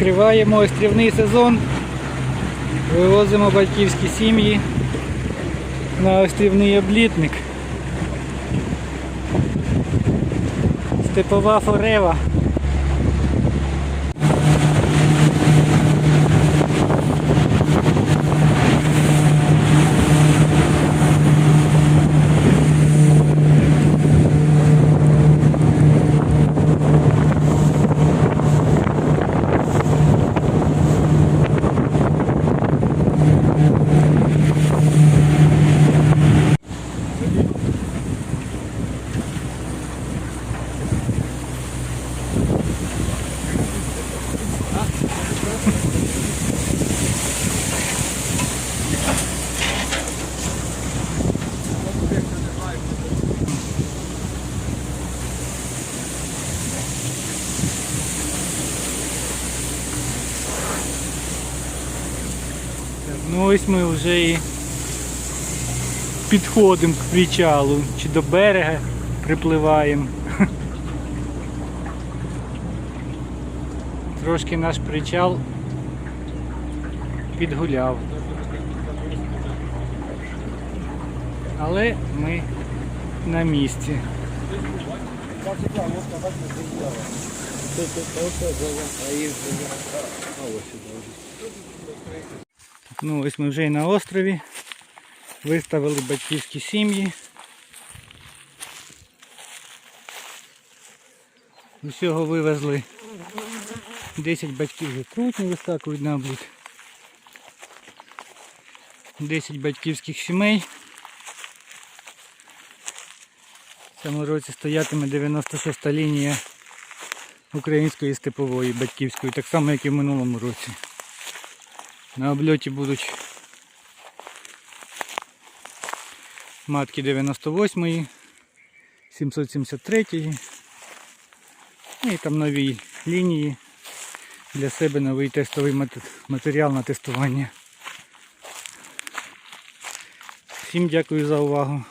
Відкриваємо острівний сезон. Вивозимо батьківські сім'ї на острівний облітник. Степова форева. Ну ось ми вже і підходимо к причалу, чи до берега припливаємо. Трошки наш причал підгуляв. Але ми на місці. Ну ось ми вже і на острові. Виставили батьківські сім'ї. Усього вивезли 10 батьків вже трутні вискакують на облік. 10 батьківських сімей. В цьому році стоятиме 96 та лінія української степової батьківської, так само як і в минулому році. На обльоті будуть матки 98-ї, 773-ї. Ну і там нові лінії. Для себе новий тестовий матеріал на тестування. Всім дякую за увагу.